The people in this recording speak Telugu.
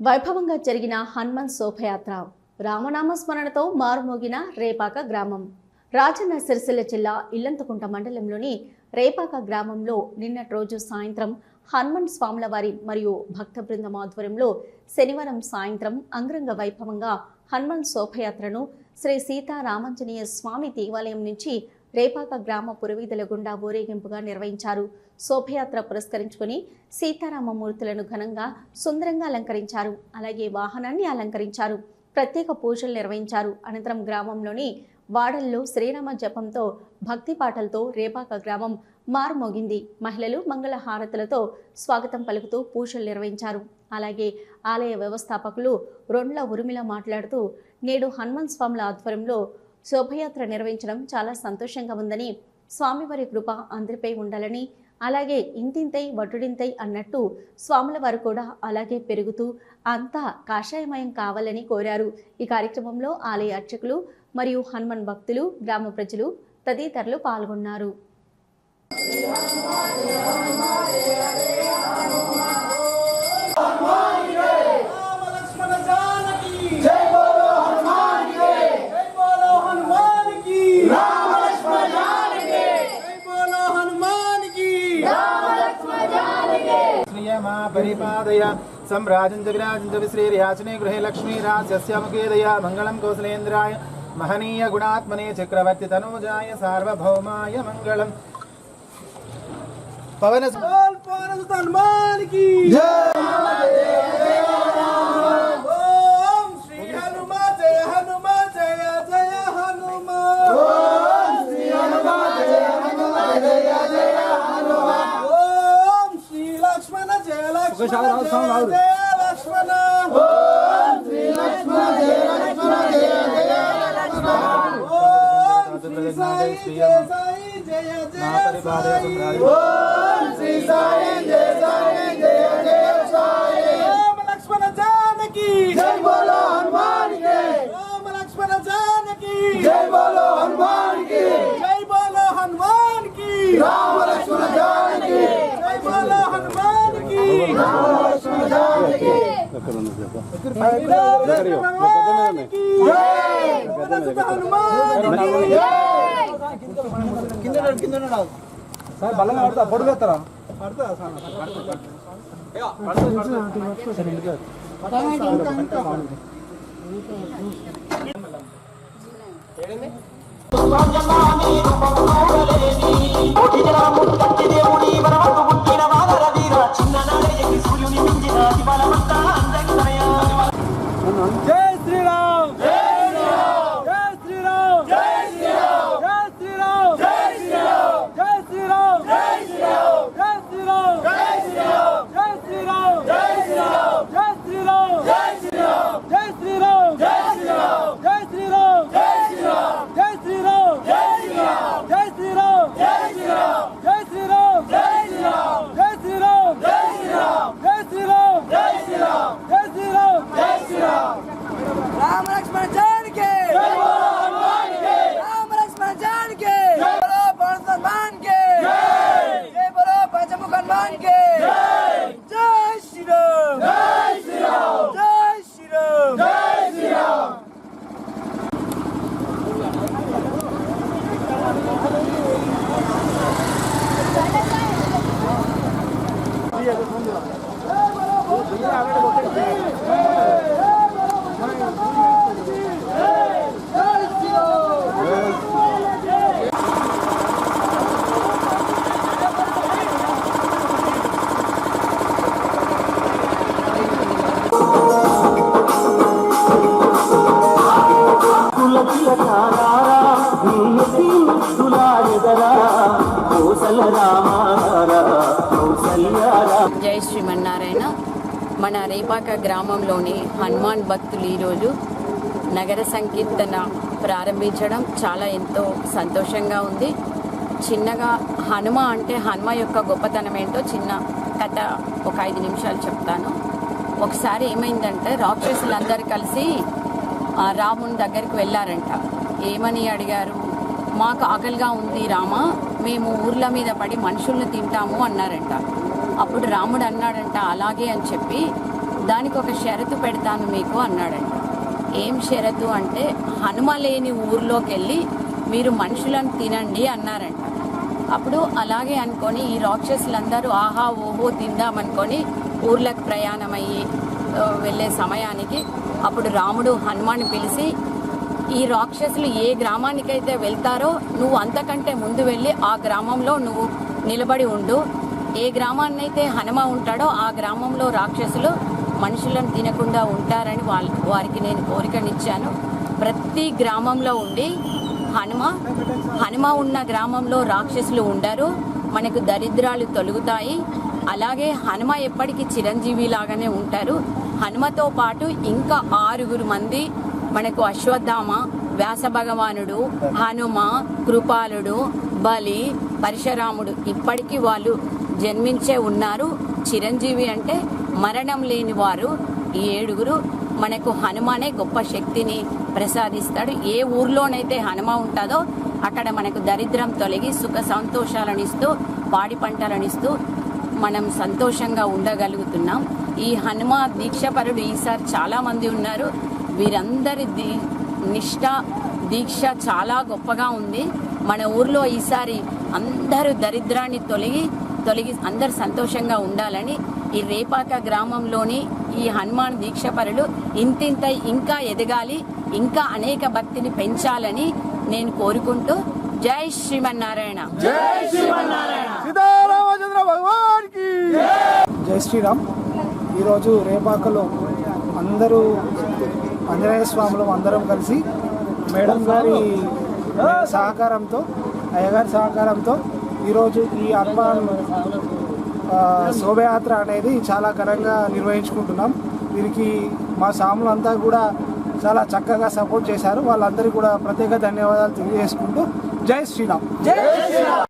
వైభవంగా జరిగిన హనుమాన్ శోభయాత్ర రామనామ స్మరణతో మారుమోగిన రేపాక గ్రామం. రాజన్న సిరిసిల్ల జిల్లా ఇల్లంతకుంట మండలంలోని రేపాక గ్రామంలో నిన్నటి రోజు సాయంత్రం హనుమాన్ స్వాముల వారి మరియు భక్త బృందం ఆధ్వర్యంలో శనివారం సాయంత్రం అంగరంగ వైభవంగా హనుమాన్ శోభయాత్రను శ్రీ సీతారామాంజనేయ స్వామి దేవాలయం నుంచి రేపాక గ్రామ పురవీధుల గుండా ఊరేగింపుగా నిర్వహించారు. శోభయాత్ర పురస్కరించుకుని సీతారామ మూర్తులను ఘనంగా సుందరంగా అలంకరించారు. అలాగే వాహనాన్ని అలంకరించారు. ప్రత్యేక పూజలు నిర్వహించారు. అనంతరం గ్రామంలోని వాడల్లో శ్రీరామ జపంతో భక్తి పాటలతో రేపాక గ్రామం మార్మోగింది. మహిళలు మంగళ హారతులతో స్వాగతం పలుకుతూ పూజలు నిర్వహించారు. అలాగే ఆలయ వ్యవస్థాపకులు రొండ్ల ఉరుమిల మాట్లాడుతూ నేడు హనుమాన్ స్వాముల ఆధ్వర్యంలో శోభయాత్ర నిర్వహించడం చాలా సంతోషంగా ఉందని స్వామివారి కృప అందరిపై ఉండాలని అలాగే ఇంతింతై వటుడింతై అన్నట్టు స్వాముల వారు కూడా అలాగే పెరుగుతూ అంతా కాషాయమయం కావాలని కోరారు. ఈ కార్యక్రమంలో ఆలయ అర్చకులు మరియు హనుమాన్ భక్తులు గ్రామ ప్రజలు తదితరులు పాల్గొన్నారు. सम्राजञ्जविराजञ्जविश्रीर्याचने गृहे लक्ष्मीराजस्य मुखेदया मङ्गलं कौसलेन्द्राय महनीयगुणात्मने चक्रवर्तितनूजाय सार्वभौमाय मङ्गलम् पवन की। సాగు రావు సాగు రావు లక్ష్మణ శ్రీ లక్ష్మణ జయ లక్ష్మణ జయ జయ లక్ష్మణ సాయి జయ సాయి జయ జయ ఓం శ్రీ సాయి జయ సాయి జయ జయ సాయి రామ లక్ష్మణ జానకి జై బోలో హనుమాన్కి. రామ లక్ష్మణ జానకి జై బోలో హనుమాన్కి. జై బోలో హనుమాన్కి. రామ కరోనా సార్ బల్ల పడతా పొడుగుతారా పడతా ఏడండి శ్రీమన్నారాయణ మన రేపాక గ్రామంలోని హనుమాన్ భక్తులు ఈరోజు నగర సంకీర్తన ప్రారంభించడం చాలా ఎంతో సంతోషంగా ఉంది. చిన్నగా హనుమ అంటే హనుమ యొక్క గొప్పతనం ఏంటో చిన్న కథ ఒక ఐదు నిమిషాలు చెప్తాను. ఒకసారి ఏమైందంటే రాక్షసులందరూ కలిసి రాముని దగ్గరికి వెళ్ళారంట. ఏమని అడిగారు? మాకు ఆకలిగా ఉంది రామ మేము ఊర్ల మీద పడి మనుషుల్ని తింటాము అన్నారంట. అప్పుడు రాముడు అన్నాడంట అలాగే అని చెప్పి దానికి ఒక షరతు పెడతాను మీకు అన్నాడంట. ఏం షరతు అంటే హనుమ లేని ఊర్లోకి వెళ్ళి మీరు మనుషులను తినండి అన్నారంట. అప్పుడు అలాగే అనుకొని ఈ రాక్షసులందరూ ఆహా ఓహో తిందామనుకొని ఊర్లకు ప్రయాణమయ్యి వెళ్ళే సమయానికి అప్పుడు రాముడు హనుమాన్ని పిలిచి ఈ రాక్షసులు ఏ గ్రామానికైతే వెళ్తారో నువ్వు అంతకంటే ముందు వెళ్ళి ఆ గ్రామంలో నువ్వు నిలబడి ఉండు ఏ గ్రామాన్నైతే హనుమ ఉంటాడో ఆ గ్రామంలో రాక్షసులు మనుషులను తినకుండా ఉంటారని వాళ్ళ వారికి నేను కోరికనిచ్చాను. ప్రతి గ్రామంలో ఉండి హనుమ హనుమ ఉన్న గ్రామంలో రాక్షసులు ఉండరు. మనకు దరిద్రాలు తొలుగుతాయి. అలాగే హనుమ ఎప్పటికీ చిరంజీవి లాగానే ఉంటారు. హనుమతో పాటు ఇంకా ఆరుగురు మంది మనకు అశ్వత్థామ వ్యాస భగవానుడు హనుమ కృపాలుడు బలి పరశురాముడు ఇప్పటికీ వాళ్ళు జన్మించే ఉన్నారు. చిరంజీవి అంటే మరణం లేని వారు ఈ ఏడుగురు. మనకు హనుమానే గొప్ప శక్తిని ప్రసాదిస్తాడు. ఏ ఊర్లోనైతే హనుమ ఉంటుందో అక్కడ మనకు దరిద్రం తొలగి సుఖ సంతోషాలను ఇస్తూ పాడి పంటలను ఇస్తూ మనం సంతోషంగా ఉండగలుగుతున్నాం. ఈ హనుమ దీక్షపరుడు ఈసారి చాలామంది ఉన్నారు. వీరందరి దీ నిష్ట దీక్ష చాలా గొప్పగా ఉంది. మన ఊర్లో ఈసారి అందరూ దరిద్రాన్ని తొలగి తొలగి అందరు సంతోషంగా ఉండాలని ఈ రేపాక గ్రామంలోని ఈ హనుమాన్ దీక్షపరులు ఇంతింత ఇంకా ఎదగాలి ఇంకా అనేక భక్తిని పెంచాలని నేను కోరుకుంటూ జై శ్రీమన్నారాయణ. జై శ్రీరామ్. ఈరోజు రేపాకలో అందరూ ఆంజనేయ స్వాములు అందరం కలిసి మేడం గారి సహకారంతో అయ్యగారి సహకారంతో ఈరోజు ఈ హనుమాన్ శోభయాత్ర అనేది చాలా ఘనంగా నిర్వహించుకుంటున్నాం. దీనికి మా సాములంతా కూడా చాలా చక్కగా సపోర్ట్ చేశారు. వాళ్ళందరికీ కూడా ప్రత్యేక ధన్యవాదాలు తెలియజేసుకుంటూ జై శ్రీరామ్.